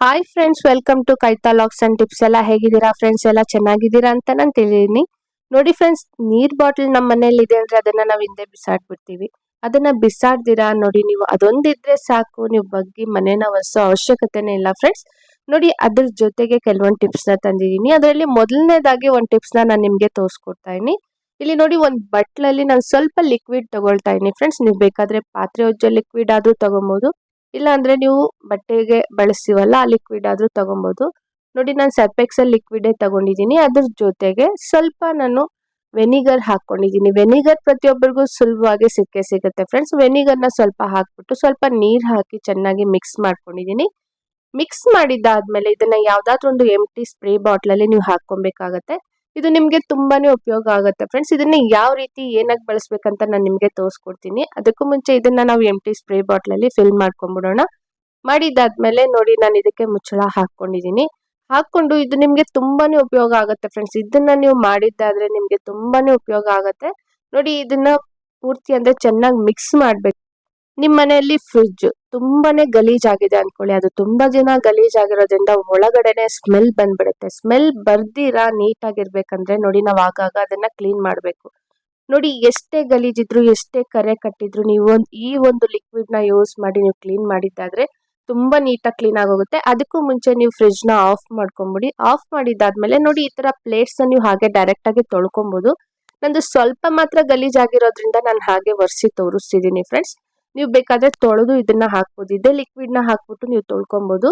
Hi friends welcome to ಕೈತಾ ಲಾಕ್ಸ್ and tips ಎಲ್ಲ ಹೇಗಿದ್ದೀರಾ ಫ್ರೆಂಡ್ಸ್ ಎಲ್ಲ ಚೆನ್ನಾಗಿದ್ದೀರಾ ಅಂತ ನಾನು ತಿಳಿದೀನಿ. ನೋಡಿ ಫ್ರೆಂಡ್ಸ್ ನೀರ್ ಬಾಟಲ್ ನಮ್ಮ ಮನೇಲಿ ಇದೆ ಅಂದ್ರೆ ಅದನ್ನ ನಾವು ಹಿಂದೆ ಬಿಸಾಡ್ಬಿಡ್ತೀವಿ. ಅದನ್ನ ಬಿಸಾಡ್ದಿರಾ ನೋಡಿ ನೀವು ಅದೊಂದಿದ್ರೆ ಸಾಕು, ನೀವು ಬಗ್ಗಿ ಮನೇನ ಒರೆಸೋ ಅವಶ್ಯಕತೆನೇ ಇಲ್ಲ ಫ್ರೆಂಡ್ಸ್ ನೋಡಿ ಅದ್ರ ಜೊತೆಗೆ ಕೆಲವೊಂದು ಟಿಪ್ಸ್ನ ತಂದಿದ್ದೀನಿ ಅದರಲ್ಲಿ ಮೊದಲನೇದಾಗಿ ಒಂದು ಟಿಪ್ಸ್ ನಾನು ನಿಮಗೆ ತೋರಿಸ್ಕೊಡ್ತಾ ಇದೀನಿ ಇಲ್ಲಿ ನೋಡಿ ಒಂದು ಬಟ್ಲಲ್ಲಿ ನಾನು ಸ್ವಲ್ಪ ಲಿಕ್ವಿಡ್ ತಗೊಳ್ತಾ ಇದೀನಿ ಫ್ರೆಂಡ್ಸ್ ನೀವು ಬೇಕಾದ್ರೆ ಪಾತ್ರೆ ಉಜ್ಜೋ ಲಿಕ್ವಿಡ್ ಆದ್ರೂ ತಗೊಬಹುದು ಇಲ್ಲ ಅಂದ್ರೆ ನೀವು ಬಟ್ಟೆಗೆ ಬಳಸ್ತೀವಲ್ಲ ಆ ಲಿಕ್ವಿಡ್ ಆದ್ರೂ ತಗೊಬೋದು. ನೋಡಿ, ನಾನು ಸರ್ಪೆಕ್ಸಲ್ ಲಿಕ್ವಿಡೇ ತಗೊಂಡಿದ್ದೀನಿ. ಅದ್ರ ಜೊತೆಗೆ ಸ್ವಲ್ಪ ನಾನು ವೆನಿಗರ್ ಹಾಕೊಂಡಿದ್ದೀನಿ. ವೆನಿಗರ್ ಪ್ರತಿಯೊಬ್ಬರಿಗೂ ಸುಲಭವಾಗಿ ಸಿಕ್ಕೇ ಸಿಗುತ್ತೆ ಫ್ರೆಂಡ್ಸ್ ವೆನಿಗರ್ನ ಸ್ವಲ್ಪ ಹಾಕ್ಬಿಟ್ಟು ಸ್ವಲ್ಪ ನೀರು ಹಾಕಿ ಚೆನ್ನಾಗಿ ಮಿಕ್ಸ್ ಮಾಡ್ಕೊಂಡಿದ್ದೀನಿ. ಮಿಕ್ಸ್ ಮಾಡಿದ್ದಾದ್ಮೇಲೆ ಇದನ್ನ ಯಾವುದಾದ್ರೂ ಒಂದು ಎಂಟಿ ಸ್ಪ್ರೇ ಬಾಟ್ಲಲ್ಲಿ ನೀವು ಹಾಕೊಬೇಕಾಗತ್ತೆ ಇದು ನಿಮ್ಗೆ ತುಂಬಾನೇ ಉಪಯೋಗ ಆಗುತ್ತೆ ಫ್ರೆಂಡ್ಸ್. ಇದನ್ನ ಯಾವ ರೀತಿ ಏನಾಗಿ ಬಳಸ್ಬೇಕಂತ ನಾನು ನಿಮ್ಗೆ ತೋರಿಸ್ಕೊಡ್ತೀನಿ. ಅದಕ್ಕೂ ಮುಂಚೆ ಇದನ್ನ ನಾವು ಎಂಟಿ ಸ್ಪ್ರೇ ಬಾಟ್ಲಲ್ಲಿ ಫಿಲ್ ಮಾಡ್ಕೊಂಡ್ಬಿಡೋಣ. ಮಾಡಿದಾದ್ಮೇಲೆ ನೋಡಿ ನಾನು ಇದಕ್ಕೆ ಮುಚ್ಚಳ ಹಾಕೊಂಡಿದ್ದೀನಿ ಹಾಕೊಂಡು ಇದು ನಿಮ್ಗೆ ತುಂಬಾನೇ ಉಪಯೋಗ ಆಗುತ್ತೆ ಫ್ರೆಂಡ್ಸ್. ಇದನ್ನ ನೀವು ಮಾಡಿದ್ದಾದ್ರೆ ನಿಮ್ಗೆ ತುಂಬಾನೇ ಉಪಯೋಗ ಆಗುತ್ತೆ. ನೋಡಿ ಇದನ್ನ ಪೂರ್ತಿ ಅಂದ್ರೆ ಚೆನ್ನಾಗಿ ಮಿಕ್ಸ್ ಮಾಡ್ಬೇಕು. ನಿಮ್ ಮನೆಯಲ್ಲಿ ಫ್ರಿಡ್ಜ್ ತುಂಬಾನೇ ಗಲೀಜಾಗಿದೆ ಅನ್ಕೊಳ್ಳಿ. ಅದು ತುಂಬಾ ದಿನ ಗಲೀಜಾಗಿರೋದ್ರಿಂದ ಒಳಗಡೆನೆ ಸ್ಮೆಲ್ ಬಂದ್ಬಿಡುತ್ತೆ. ಸ್ಮೆಲ್ ಬರ್ದಿರಾ ನೀಟಾಗಿರ್ಬೇಕಂದ್ರೆ ನೋಡಿ ನಾವು ಆಗಾಗ ಅದನ್ನ ಕ್ಲೀನ್ ಮಾಡ್ಬೇಕು. ನೋಡಿ ಎಷ್ಟೇ ಗಲೀಜಿದ್ರು, ಎಷ್ಟೇ ಕರೆ ಕಟ್ಟಿದ್ರು, ನೀವು ಒಂದ್- ಈ ಒಂದು ಲಿಕ್ವಿಡ್ನ ಯೂಸ್ ಮಾಡಿ ನೀವು ಕ್ಲೀನ್ ಮಾಡಿದ್ದಾದ್ರೆ ತುಂಬಾ ನೀಟಾಗಿ ಕ್ಲೀನ್ ಆಗೋಗುತ್ತೆ. ಅದಕ್ಕೂ ಮುಂಚೆ ನೀವು ಫ್ರಿಡ್ಜ್ನ ಆಫ್ ಮಾಡ್ಕೊಂಬಿಡಿ. ಆಫ್ ಮಾಡಿದಾದ್ಮೇಲೆ ನೋಡಿ ಈ ತರ ಪ್ಲೇಟ್ಸ್ ನೀವು ಹಾಗೆ ಡೈರೆಕ್ಟ್ ಆಗಿ ತೊಳ್ಕೊಬಹುದು ನಂದು ಸ್ವಲ್ಪ ಮಾತ್ರ ಗಲೀಜಾಗಿರೋದ್ರಿಂದ ನಾನು ಹಾಗೆ ಒರೆಸಿ ತೋರಿಸ್ತಿದ್ದೀನಿ ಫ್ರೆಂಡ್ಸ್ ನೀವು ಬೇಕಾದ್ರೆ ತೊಳೆದು ಇದನ್ನ ಹಾಕ್ಬೋದು. ಇದೇ ಲಿಕ್ವಿಡ್ನ ಹಾಕ್ಬಿಟ್ಟು ನೀವು ತೊಳ್ಕೊಬಹುದು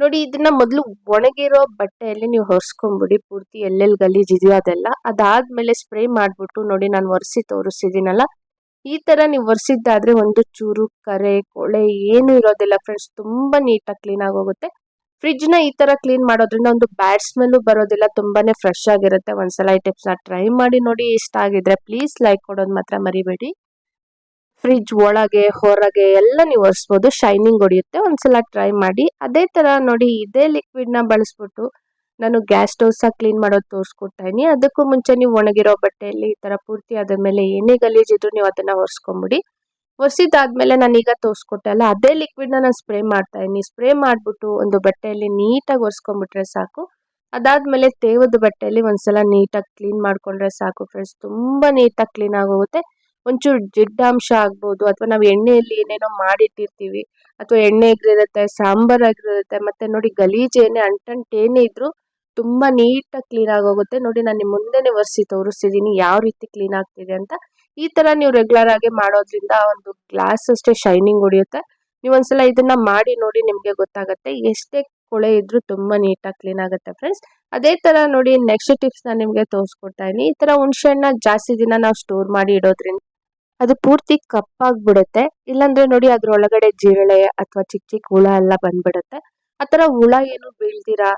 ನೋಡಿ, ಇದನ್ನ ಮೊದಲು ಒಣಗಿರೋ ಬಟ್ಟೆಯಲ್ಲಿ ನೀವು ಹೊರ್ಸ್ಕೊಂಬಿಡಿ ಪೂರ್ತಿ ಎಲ್ಲೆಲ್ಲಿ ಗಲೀಜಿದೆಯೋ ಅದೆಲ್ಲ. ಅದಾದ್ಮೇಲೆ ಸ್ಪ್ರೇ ಮಾಡ್ಬಿಟ್ಟು ನೋಡಿ, ನಾನು ಒರೆಸಿ ತೋರಿಸಿದೀನಲ್ಲ ಈ ತರ ನೀವು ಒರೆಸಿದ್ದಾದ್ರೆ ಒಂದು ಚೂರು ಕರೆ, ಕೊಳೆ ಏನು ಇರೋದಿಲ್ಲ ಫ್ರೆಂಡ್ಸ್ ತುಂಬಾ ನೀಟಾಗಿ ಕ್ಲೀನ್ ಆಗೋಗುತ್ತೆ. ಫ್ರಿಜ್ನ ಈ ತರ ಕ್ಲೀನ್ ಮಾಡೋದ್ರಿಂದ ಒಂದು ಬ್ಯಾಡ್ ಸ್ಮೆಲ್ ಬರೋದಿಲ್ಲ. ತುಂಬಾನೇ ಫ್ರೆಶ್ ಆಗಿರುತ್ತೆ. ಒಂದ್ಸಲ ಈ ನ ಟ್ರೈ ಮಾಡಿ ನೋಡಿ, ಇಷ್ಟ ಆಗಿದ್ರೆ ಪ್ಲೀಸ್ ಲೈಕ್ ಕೊಡೋದು ಮಾತ್ರ ಮರಿಬೇಡಿ. ಫ್ರಿಡ್ಜ್ ಒಳಗೆ, ಹೊರಗೆ ಎಲ್ಲ ನೀವು ಒರೆಸ್ಬೋದು. ಶೈನಿಂಗ್ ಹೊಡಿಯುತ್ತೆ. ಒಂದ್ಸಲ ಟ್ರೈ ಮಾಡಿ. ಅದೇ ತರ ನೋಡಿ, ಇದೇ ಲಿಕ್ವಿಡ್ನ ಬಳಸ್ಬಿಟ್ಟು ನಾನು ಗ್ಯಾಸ್ ಸ್ಟವ್ ಸಹ ಕ್ಲೀನ್ ಮಾಡೋದು ತೋರಿಸ್ಕೊಡ್ತಾ ಇದೀನಿ ಅದಕ್ಕೂ ಮುಂಚೆ ನೀವು ಒಣಗಿರೋ ಬಟ್ಟೆಯಲ್ಲಿ ಈ ತರ ಪೂರ್ತಿ ಅದ್ರ ಮೇಲೆ ಏನೇ ಗಲೀಜ್ ಇದ್ರು ನೀವು ಅದನ್ನ ಒರೆಸ್ಕೊಂಬಿಡಿ. ಒರೆಸಿದಾದ್ಮೇಲೆ ನಾನೀಗ ತೋರಿಸ್ಕೊಟ್ಟೆ ಅಲ್ಲ, ಅದೇ ಲಿಕ್ವಿಡ್ನ ನಾನು ಸ್ಪ್ರೇ ಮಾಡ್ತಾ ಇದೀನಿ ಸ್ಪ್ರೇ ಮಾಡಿಬಿಟ್ಟು ಒಂದು ಬಟ್ಟೆಯಲ್ಲಿ ನೀಟಾಗಿ ಒರೆಸ್ಕೊಂಡ್ಬಿಟ್ರೆ ಸಾಕು. ಅದಾದ್ಮೇಲೆ ತೇವದ ಬಟ್ಟೆಯಲ್ಲಿ ಒಂದ್ಸಲ ನೀಟಾಗಿ ಕ್ಲೀನ್ ಮಾಡ್ಕೊಂಡ್ರೆ ಸಾಕು ಫ್ರೆಂಡ್ಸ್ ತುಂಬಾ ನೀಟಾಗಿ ಕ್ಲೀನ್ ಆಗೋಗುತ್ತೆ. ಒಂಚೂರು ಜಿಡ್ಡಾಂಶ ಆಗ್ಬೋದು, ಅಥವಾ ನಾವು ಎಣ್ಣೆಯಲ್ಲಿ ಏನೇನೋ ಮಾಡಿಟ್ಟಿರ್ತೀವಿ, ಅಥವಾ ಎಣ್ಣೆ ಆಗಿರುತ್ತೆ ಸಾಂಬಾರ್ ಆಗಿರುತ್ತೆ, ಮತ್ತೆ ನೋಡಿ ಗಲೀಜೇನೆ ಏನೇ, ಅಂಟಂಟ್ ಏನೇ ಇದ್ರು ತುಂಬಾ ನೀಟಾಗಿ ಕ್ಲೀನ್ ಆಗೋಗುತ್ತೆ. ನೋಡಿ ನಾನು ನಿಮ್ಮ ಮುಂದೆನೆ ಒರೆಸಿ ತೋರಿಸ್ತಿದ್ದೀನಿ ಯಾವ ರೀತಿ ಕ್ಲೀನ್ ಆಗ್ತಿದೆ ಅಂತ. ಈ ತರ ನೀವು ರೆಗ್ಯುಲರ್ ಆಗಿ ಮಾಡೋದ್ರಿಂದ ಒಂದು ಗ್ಲಾಸ್ ಅಷ್ಟೇ ಶೈನಿಂಗ್ ಹೊಡಿಯುತ್ತೆ ನೀವು ಒಂದ್ಸಲ ಇದನ್ನ ಮಾಡಿ ನೋಡಿ ನಿಮ್ಗೆ ಗೊತ್ತಾಗುತ್ತೆ. ಎಷ್ಟೇ ಕೊಳೆ ಇದ್ರು ತುಂಬಾ ನೀಟಾಗಿ ಕ್ಲೀನ್ ಆಗುತ್ತೆ ಫ್ರೆಂಡ್ಸ್ ಅದೇ ತರ ನೋಡಿ ನೆಕ್ಸ್ಟ್ ಟಿಪ್ಸ್ ನಾನು ನಿಮ್ಗೆ ತೋರಿಸ್ಕೊಡ್ತಾ ಇದೀನಿ. ಈ ತರ ಹುಣಸೆ ಹಣ್ಣ ಜಾಸ್ತಿ ದಿನ ನಾವು ಸ್ಟೋರ್ ಮಾಡಿ ಇಡೋದ್ರಿಂದ ಅದು ಪೂರ್ತಿ ಕಪ್ಪಾಗ್ಬಿಡುತ್ತೆ. ಇಲ್ಲಾಂದ್ರೆ ನೋಡಿ ಅದ್ರೊಳಗಡೆ ಜಿರಳೆ ಅಥವಾ ಚಿಕ್ಕ ಚಿಕ್ಕ ಹುಳ ಎಲ್ಲ ಬಂದ್ಬಿಡುತ್ತೆ. ಆ ಹುಳ ಏನು ಬೀಳ್ದಿರಾ?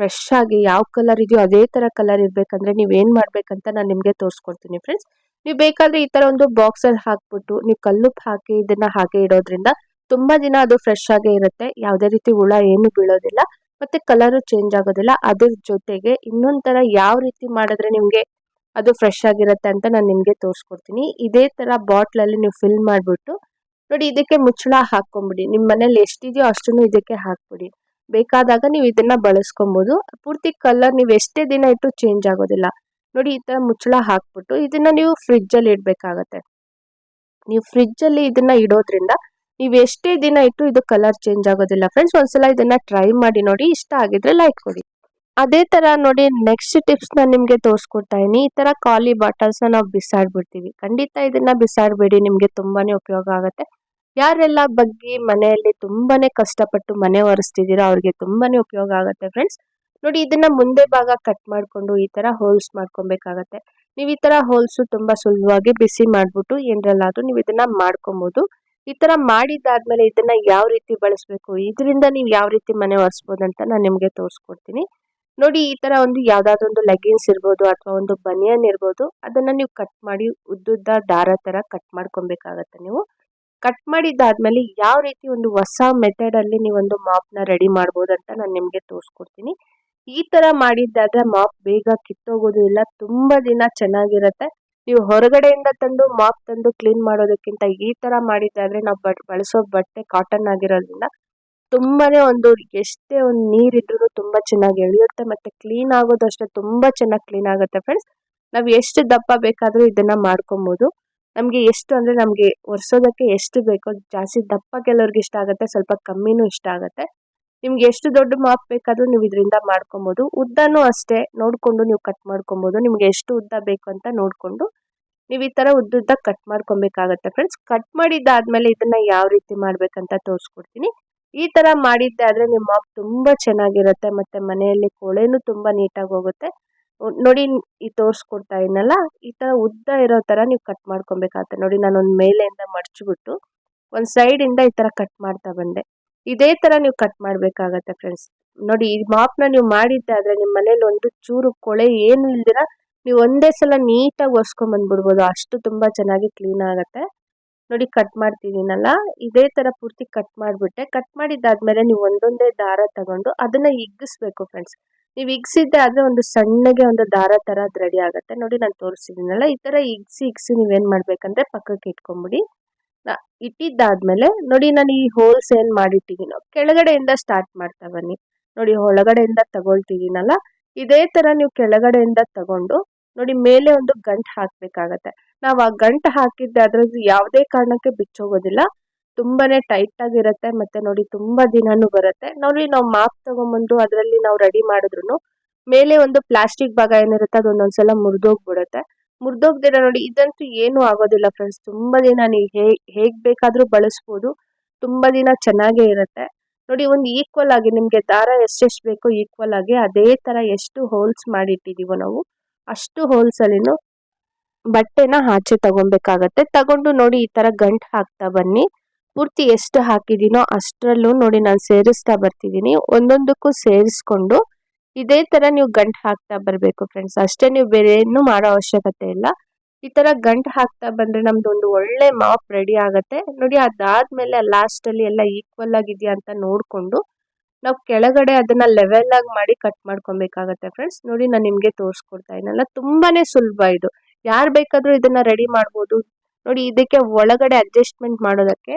ಫ್ರೆಶ್ ಆಗಿ ಯಾವ ಕಲರ್ ಇದೆಯೋ ಅದೇ ತರ ಕಲರ್ ಇರ್ಬೇಕಂದ್ರೆ ನೀವ್ ಏನ್ ಮಾಡ್ಬೇಕಂತ ನಾನು ನಿಮ್ಗೆ ತೋರಿಸ್ಕೊಡ್ತೀನಿ ಫ್ರೆಂಡ್ಸ್ ನೀವು ಬೇಕಾದ್ರೆ ಈ ತರ ಒಂದು ಬಾಕ್ಸ್ ಅಲ್ಲಿ ಹಾಕ್ಬಿಟ್ಟು ನೀವು ಕಲ್ಲುಪ್ ಹಾಕಿ ಇದನ್ನ ಹಾಗೆ ಇಡೋದ್ರಿಂದ ತುಂಬಾ ದಿನ ಅದು ಫ್ರೆಶ್ ಆಗೇ ಇರುತ್ತೆ. ಯಾವುದೇ ರೀತಿ ಹುಳ ಏನು ಬೀಳೋದಿಲ್ಲ. ಮತ್ತೆ ಕಲರ್ ಚೇಂಜ್ ಆಗೋದಿಲ್ಲ. ಅದ್ರ ಜೊತೆಗೆ ಇನ್ನೊಂದ್ ತರ ಯಾವ ರೀತಿ ಮಾಡಿದ್ರೆ ನಿಮ್ಗೆ ಅದು ಫ್ರೆಶ್ ಆಗಿರುತ್ತೆ ಅಂತ ನಾನು ನಿಮಗೆ ತೋರಿಸ್ಕೊಡ್ತೀನಿ. ಇದೇ ಥರ ಬಾಟ್ಲಲ್ಲಿ ನೀವು ಫಿಲ್ ಮಾಡಿಬಿಟ್ಟು, ನೋಡಿ ಇದಕ್ಕೆ ಮುಚ್ಚಳ ಹಾಕ್ಕೊಂಬಿಡಿ. ನಿಮ್ಮ ಮನೇಲಿ ಎಷ್ಟಿದೆಯೋ ಅಷ್ಟನ್ನು ಇದಕ್ಕೆ ಹಾಕ್ಬಿಡಿ. ಬೇಕಾದಾಗ ನೀವು ಇದನ್ನು ಬಳಸ್ಕೊಬೋದು. ಪೂರ್ತಿ ಕಲರ್ ನೀವು ಎಷ್ಟೇ ದಿನ ಇಟ್ಟು ಚೇಂಜ್ ಆಗೋದಿಲ್ಲ. ನೋಡಿ ಈ ಥರ ಮುಚ್ಚಳ ಹಾಕ್ಬಿಟ್ಟು ಇದನ್ನು ನೀವು ಫ್ರಿಜ್ಜಲ್ಲಿ ಇಡಬೇಕಾಗತ್ತೆ. ನೀವು ಫ್ರಿಜ್ಜಲ್ಲಿ ಇದನ್ನ ಇಡೋದ್ರಿಂದ ನೀವು ಎಷ್ಟೇ ದಿನ ಇಟ್ಟು ಇದು ಕಲರ್ ಚೇಂಜ್ ಆಗೋದಿಲ್ಲ. ಫ್ರೆಂಡ್ಸ್ ಒಂದ್ಸಲ ಇದನ್ನ ಟ್ರೈ ಮಾಡಿ ನೋಡಿ. ಇಷ್ಟ ಆಗಿದ್ರೆ ಲೈಕ್ ಕೊಡಿ. ಅದೇ ತರ ನೋಡಿ ನೆಕ್ಸ್ಟ್ ಟಿಪ್ಸ್ನ ನಿಮ್ಗೆ ತೋರಿಸ್ಕೊಡ್ತಾ ಇದೀನಿ ಈ ತರ ಖಾಲಿ ಬಾಟಲ್ಸ್ ನಾವು ಬಿಸಾಡ್ಬಿಡ್ತೀವಿ. ಖಂಡಿತ ಇದನ್ನ ಬಿಸಾಡ್ಬೇಡಿ, ನಿಮ್ಗೆ ತುಂಬಾನೇ ಉಪಯೋಗ ಆಗುತ್ತೆ. ಯಾರೆಲ್ಲ ಬಗ್ಗಿ ಮನೆಯಲ್ಲಿ ತುಂಬಾನೇ ಕಷ್ಟಪಟ್ಟು ಮನೆ ಒರೆಸ್ತಿದ್ದೀರಾ ಅವ್ರಿಗೆ ತುಂಬಾನೇ ಉಪಯೋಗ ಆಗುತ್ತೆ ಫ್ರೆಂಡ್ಸ್ ನೋಡಿ ಇದನ್ನ ಮುಂದೆ ಭಾಗ ಕಟ್ ಮಾಡ್ಕೊಂಡು ಈ ತರ ಹೋಲ್ಸ್ ಮಾಡ್ಕೊಬೇಕಾಗತ್ತೆ. ನೀವು ಈ ತರ ಹೋಲ್ಸ್ ತುಂಬಾ ಸುಲಭವಾಗಿ ಬಿಸಿ ಮಾಡ್ಬಿಟ್ಟು ಏನ್ರಲ್ಲಾದ್ರೂ ನೀವು ಇದನ್ನ ಮಾಡ್ಕೊಬಹುದು ಈ ತರ ಮಾಡಿದ್ದಾದ್ಮೇಲೆ ಇದನ್ನ ಯಾವ ರೀತಿ ಬಳಸಬೇಕು, ಇದರಿಂದ ನೀವು ಯಾವ ರೀತಿ ಮನೆ ಒರೆಸ್ಬೋದು ಅಂತ ನಾನು ನಿಮ್ಗೆ ತೋರಿಸ್ಕೊಡ್ತೀನಿ. ನೋಡಿ, ಈ ತರ ಒಂದು ಯಾವ್ದಾದ್ರು ಒಂದು ಲೆಗಿನ್ಸ್ ಇರ್ಬೋದು ಅಥವಾ ಒಂದು ಬನಿಯನ್ ಇರ್ಬೋದು, ಅದನ್ನ ನೀವು ಕಟ್ ಮಾಡಿ ಉದ್ದುದ್ದ ದಾರ ತರ ಕಟ್ ಮಾಡ್ಕೊಬೇಕಾಗತ್ತೆ ನೀವು. ಕಟ್ ಮಾಡಿದ್ದಾದ್ಮೇಲೆ ಯಾವ ರೀತಿ ಒಂದು ಹೊಸ ಮೆಥಡ್ ಅಲ್ಲಿ ನೀವು ಒಂದು ಮಾಪ್ನ ರೆಡಿ ಮಾಡ್ಬೋದು ಅಂತ ನಾನು ನಿಮ್ಗೆ ತೋರಿಸ್ಕೊಡ್ತೀನಿ. ಈ ತರ ಮಾಡಿದ್ದಾದ್ರೆ ಮಾಪ್ ಬೇಗ ಕಿತ್ತೋಗೋದು ಇಲ್ಲ, ತುಂಬಾ ದಿನ ಚೆನ್ನಾಗಿರುತ್ತೆ. ನೀವು ಹೊರಗಡೆಯಿಂದ ತಂದು ಮಾಪ್ ತಂದು ಕ್ಲೀನ್ ಮಾಡೋದಕ್ಕಿಂತ ಈ ತರ ಮಾಡಿದ್ದಾದ್ರೆ ನಾವು ಬಳಸೋ ಬಟ್ಟೆ ಕಾಟನ್ ಆಗಿರೋದ್ರಿಂದ ತುಂಬಾನೇ ಒಂದು ಎಷ್ಟೇ ಒಂದು ನೀರಿದ್ರೂ ತುಂಬಾ ಚೆನ್ನಾಗಿ ಎಳೆಯುತ್ತೆ ಮತ್ತೆ ಕ್ಲೀನ್ ಆಗೋದು ಅಷ್ಟೇ ತುಂಬಾ ಚೆನ್ನಾಗಿ ಕ್ಲೀನ್ ಆಗುತ್ತೆ ಫ್ರೆಂಡ್ಸ್ ನಾವು ಎಷ್ಟು ದಪ್ಪ ಬೇಕಾದರೂ ಇದನ್ನ ಮಾಡ್ಕೊಬೋದು. ನಮಗೆ ಎಷ್ಟು ಅಂದ್ರೆ ನಮಗೆ ಒರೆಸೋದಕ್ಕೆ ಎಷ್ಟು ಬೇಕೋ ಜಾಸ್ತಿ ದಪ್ಪ ಕೆಲವ್ರಿಗೆ ಇಷ್ಟ ಆಗುತ್ತೆ, ಸ್ವಲ್ಪ ಕಮ್ಮಿನೂ ಇಷ್ಟ ಆಗುತ್ತೆ. ನಿಮ್ಗೆ ಎಷ್ಟು ದೊಡ್ಡ ಮಾಪ್ ಬೇಕಾದ್ರೂ ನೀವು ಇದರಿಂದ ಮಾಡ್ಕೊಬೋದು. ಉದ್ದನೂ ಅಷ್ಟೇ ನೋಡ್ಕೊಂಡು ನೀವು ಕಟ್ ಮಾಡ್ಕೊಬೋದು. ನಿಮ್ಗೆ ಎಷ್ಟು ಉದ್ದ ಬೇಕು ಅಂತ ನೋಡ್ಕೊಂಡು ನೀವು ಈ ತರ ಉದ್ದ ಕಟ್ ಮಾಡ್ಕೊಬೇಕಾಗತ್ತೆ ಫ್ರೆಂಡ್ಸ್ ಕಟ್ ಮಾಡಿದ್ದಾದ್ಮೇಲೆ ಇದನ್ನ ಯಾವ ರೀತಿ ಮಾಡಬೇಕಂತ ತೋರಿಸ್ಕೊಡ್ತೀನಿ. ಈ ತರ ಮಾಡಿದ್ದೆ ಆದ್ರೆ ನಿಮ್ಮ ಮಾಪ್ ತುಂಬಾ ಚೆನ್ನಾಗಿರುತ್ತೆ ಮತ್ತೆ ಮನೆಯಲ್ಲಿ ಕೊಳೆನೂ ತುಂಬಾ ನೀಟಾಗಿ ಹೋಗುತ್ತೆ. ನೋಡಿ ಈ ತೋರಿಸ್ಕೊಡ್ತಾ ಇದ್ನಲ್ಲ, ಈ ತರ ಉದ್ದ ಇರೋ ತರ ನೀವು ಕಟ್ ಮಾಡ್ಕೊಬೇಕಾಗತ್ತೆ. ನೋಡಿ ನಾನು ಒಂದ್ ಮೇಲೆಯಿಂದ ಮಡ್ಚಿಬಿಟ್ಟು ಒಂದ್ ಸೈಡ್ ಇಂದ ಈ ತರ ಕಟ್ ಮಾಡ್ತಾ ಬಂದೆ. ಇದೇ ತರ ನೀವು ಕಟ್ ಮಾಡ್ಬೇಕಾಗತ್ತೆ ಫ್ರೆಂಡ್ಸ್ ನೋಡಿ ಈ ಮಾಪ್ನ ನೀವು ಮಾಡಿದ್ದೆ ಆದ್ರೆ ನಿಮ್ಮ ಮನೇಲಿ ಒಂದು ಚೂರು ಕೊಳೆ ಏನು ಇಲ್ದಿರ ನೀವು ಒಂದೇ ಸಲ ನೀಟಾಗಿ ಒರ್ಸ್ಕೊಂಡ್ ಬಂದ್ಬಿಡ್ಬೋದು. ಅಷ್ಟು ತುಂಬಾ ಚೆನ್ನಾಗಿ ಕ್ಲೀನ್ ಆಗತ್ತೆ. ನೋಡಿ ಕಟ್ ಮಾಡ್ತಿದ್ದೀನಲ್ಲ, ಇದೇ ತರ ಪೂರ್ತಿ ಕಟ್ ಮಾಡ್ಬಿಟ್ಟೆ. ಕಟ್ ಮಾಡಿದ್ದಾದ್ಮೇಲೆ ನೀವು ಒಂದೊಂದೇ ದಾರ ತಗೊಂಡು ಅದನ್ನ ಇಗ್ಗಿಸ್ಬೇಕು ಫ್ರೆಂಡ್ಸ್ ನೀವು ಇಗ್ಸಿದ್ದೆ ಆದ್ರೆ ಒಂದು ಸಣ್ಣಗೆ ಒಂದು ದಾರ ಥರ ಅದು ರೆಡಿ ಆಗುತ್ತೆ. ನೋಡಿ ನಾನು ತೋರಿಸಿದ್ದೀನಲ್ಲ, ಈ ತರ ಇಗ್ಸಿ ಇಗ್ಸಿ ನೀವೇನು ಮಾಡಬೇಕಂದ್ರೆ ಪಕ್ಕಕ್ಕೆ ಇಟ್ಕೊಂಬಿಡಿ. ಇಟ್ಟಿದ್ದಾದ್ಮೇಲೆ ನೋಡಿ ನಾನು ಈ ಹೋಲ್ಸ್ ಏನ್ ಮಾಡಿಟ್ಟಿದ್ದೀನೋ, ಕೆಳಗಡೆಯಿಂದ ಸ್ಟಾರ್ಟ್ ಮಾಡ್ತಾ ಬನ್ನಿ. ನೋಡಿ ಒಳಗಡೆಯಿಂದ ತಗೊಳ್ತಿದ್ದೀನಲ್ಲ, ಇದೇ ತರ ನೀವು ಕೆಳಗಡೆಯಿಂದ ತಗೊಂಡು ನೋಡಿ ಮೇಲೆ ಒಂದು ಗಂಟು ಹಾಕ್ಬೇಕಾಗತ್ತೆ. ನಾವು ಆ ಗಂಟು ಹಾಕಿದ್ದೆ ಅದ್ರದ್ದು ಯಾವುದೇ ಕಾರಣಕ್ಕೆ ಬಿಚ್ಚೋಗೋದಿಲ್ಲ. ತುಂಬಾನೇ ಟೈಟ್ ಆಗಿರುತ್ತೆ ಮತ್ತೆ ನೋಡಿ ತುಂಬಾ ದಿನಾನು ಬರುತ್ತೆ. ನೋಡಿ ನಾವು ಮಾಪ್ ತಗೊಂಬಂದು ಅದರಲ್ಲಿ ನಾವು ರೆಡಿ ಮಾಡಿದ್ರು ಮೇಲೆ ಒಂದು ಪ್ಲಾಸ್ಟಿಕ್ ಭಾಗ ಏನಿರುತ್ತೆ ಅದು ಒಂದೊಂದ್ಸಲ ಮುರಿದೋಗ್ಬಿಡುತ್ತೆ. ಮುರಿದೋಗ್ದಿರ ನೋಡಿ ಇದಂತೂ ಏನು ಆಗೋದಿಲ್ಲ ಫ್ರೆಂಡ್ಸ್ ತುಂಬಾ ದಿನ ನೀವು ಹೇಗೆ ಹೇಗ್ ಬೇಕಾದ್ರೂ ಬಳಸ್ಬೋದು. ತುಂಬಾ ದಿನ ಚೆನ್ನಾಗೇ ಇರುತ್ತೆ. ನೋಡಿ ಒಂದು ಈಕ್ವಲ್ ಆಗಿ ನಿಮ್ಗೆ ದಾರ ಎಷ್ಟೆಷ್ಟು ಬೇಕೋ ಈಕ್ವಲ್ ಆಗಿ ಅದೇ ತರ ಎಷ್ಟು ಹೋಲ್ಸ್ ಮಾಡಿಟ್ಟಿದೀವೋ ನಾವು ಅಷ್ಟು ಹೋಲ್ಸ್ ಅಲ್ಲಿನೂ ಬಟ್ಟೆನ ಆಚೆ ತಗೊಬೇಕಾಗತ್ತೆ. ತಗೊಂಡು ನೋಡಿ ಈ ತರ ಗಂಟು ಹಾಕ್ತಾ ಬನ್ನಿ. ಪೂರ್ತಿ ಎಷ್ಟು ಹಾಕಿದೀನೋ ಅಷ್ಟರಲ್ಲೂ ನೋಡಿ ನಾನು ಸೇರಿಸ್ತಾ ಬರ್ತಿದ್ದೀನಿ ಒಂದೊಂದಕ್ಕೂ ಸೇರಿಸ್ಕೊಂಡು ಇದೇ ತರ ನೀವು ಗಂಟು ಹಾಕ್ತಾ ಬರಬೇಕು ಫ್ರೆಂಡ್ಸ್ ಅಷ್ಟೇ ನೀವು ಬೇರೆ ಏನು ಮಾಡೋ ಅವಶ್ಯಕತೆ ಇಲ್ಲ. ಈ ತರ ಗಂಟು ಹಾಕ್ತಾ ಬಂದ್ರೆ ನಮ್ದು ಒಂದು ಒಳ್ಳೆ ಮಾಪ್ ರೆಡಿ ಆಗತ್ತೆ. ನೋಡಿ ಅದಾದ್ಮೇಲೆ ಲಾಸ್ಟ್ ಅಲ್ಲಿ ಎಲ್ಲ ಈಕ್ವಲ್ ಆಗಿದ್ಯಾ ಅಂತ ನೋಡ್ಕೊಂಡು ನಾವು ಕೆಳಗಡೆ ಅದನ್ನ ಲೆವೆಲ್ ಆಗಿ ಮಾಡಿ ಕಟ್ ಮಾಡ್ಕೊಬೇಕಾಗತ್ತೆ ಫ್ರೆಂಡ್ಸ್ ನೋಡಿ ನಾನು ನಿಮ್ಗೆ ತೋರಿಸ್ಕೊಡ್ತಾ ಇದ್ದೀನಲ್ಲ ತುಂಬಾನೇ ಸುಲಭ ಇದು. ಯಾರು ಬೇಕಾದರೂ ಇದನ್ನ ರೆಡಿ ಮಾಡ್ಬೋದು. ನೋಡಿ ಇದಕ್ಕೆ ಒಳಗಡೆ ಅಡ್ಜಸ್ಟ್ಮೆಂಟ್ ಮಾಡೋದಕ್ಕೆ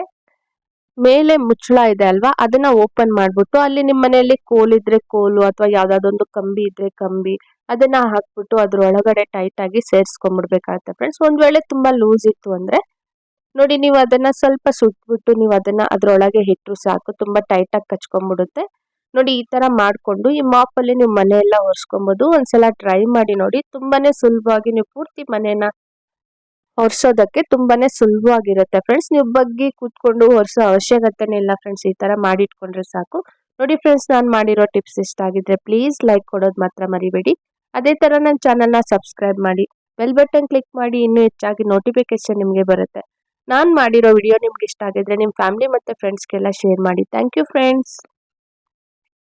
ಮೇಲೆ ಮುಚ್ಚಳ ಇದೆ ಅಲ್ವಾ? ಅದನ್ನ ಓಪನ್ ಮಾಡ್ಬಿಟ್ಟು ಅಲ್ಲಿ ನಿಮ್ಮ ಮನೆಯಲ್ಲಿ ಕೋಲ್ ಇದ್ರೆ ಕೋಲು ಅಥವಾ ಯಾವ್ದಾದೊಂದು ಕಂಬಿ ಇದ್ರೆ ಕಂಬಿ ಅದನ್ನ ಹಾಕ್ಬಿಟ್ಟು ಅದ್ರೊಳಗಡೆ ಟೈಟ್ ಆಗಿ ಸೇರ್ಸ್ಕೊಂಡ್ಬಿಡ್ಬೇಕಾಗತ್ತೆ ಫ್ರೆಂಡ್ಸ್ ಒಂದ್ ವೇಳೆ ತುಂಬಾ ಲೂಸ್ ಇತ್ತು ಅಂದ್ರೆ ನೋಡಿ ನೀವು ಅದನ್ನ ಸ್ವಲ್ಪ ಸುಟ್ಬಿಟ್ಟು ನೀವು ಅದನ್ನ ಅದ್ರೊಳಗೆ ಇಟ್ಟರು ಸಾಕು. ತುಂಬಾ ಟೈಟ್ ಆಗಿ ಕಚ್ಕೊಂಡ್ಬಿಡುತ್ತೆ. ನೋಡಿ, ಈ ತರ ಮಾಡ್ಕೊಂಡು ಈ ಮಾಪ್ ಅಲ್ಲಿ ನೀವು ಮನೆ ಎಲ್ಲ ಒರೆಸ್ಕೊಬಹುದು ಒಂದ್ಸಲ ಟ್ರೈ ಮಾಡಿ ನೋಡಿ. ತುಂಬಾನೇ ಸುಲಭವಾಗಿ ನೀವು ಪೂರ್ತಿ ಮನೇನ ಒರೆಸೋದಕ್ಕೆ ತುಂಬಾನೇ ಸುಲಭವಾಗಿರುತ್ತೆ ಫ್ರೆಂಡ್ಸ್ ನೀವು ಬಗ್ಗಿ ಕೂತ್ಕೊಂಡು ಒರೆಸೋ ಅವಶ್ಯಕತೆನೇ ಇಲ್ಲ ಫ್ರೆಂಡ್ಸ್ ಈ ತರ ಮಾಡಿಟ್ಕೊಂಡ್ರೆ ಸಾಕು. ನೋಡಿ ಫ್ರೆಂಡ್ಸ್ ನಾನು ಮಾಡಿರೋ ಟಿಪ್ಸ್ ಇಷ್ಟ ಆಗಿದ್ರೆ ಪ್ಲೀಸ್ ಲೈಕ್ ಕೊಡೋದು ಮಾತ್ರ ಮರಿಬೇಡಿ. ಅದೇ ತರ ನನ್ನ ಚಾನಲ್ನ ಸಬ್ಸ್ಕ್ರೈಬ್ ಮಾಡಿ. ಬೆಲ್ ಬಟನ್ ಕ್ಲಿಕ್ ಮಾಡಿ. ಇನ್ನೂ ಹೆಚ್ಚಾಗಿ ನೋಟಿಫಿಕೇಶನ್ ನಿಮಗೆ ಬರುತ್ತೆ. ನಾನು ಮಾಡಿರೋ ವಿಡಿಯೋ ನಿಮ್ಗೆ ಇಷ್ಟ ಆಗಿದ್ರೆ ನಿಮ್ಮ ಫ್ಯಾಮಿಲಿ ಮತ್ತು ಫ್ರೆಂಡ್ಸ್ಗೆಲ್ಲ ಶೇರ್ ಮಾಡಿ. Thank you friends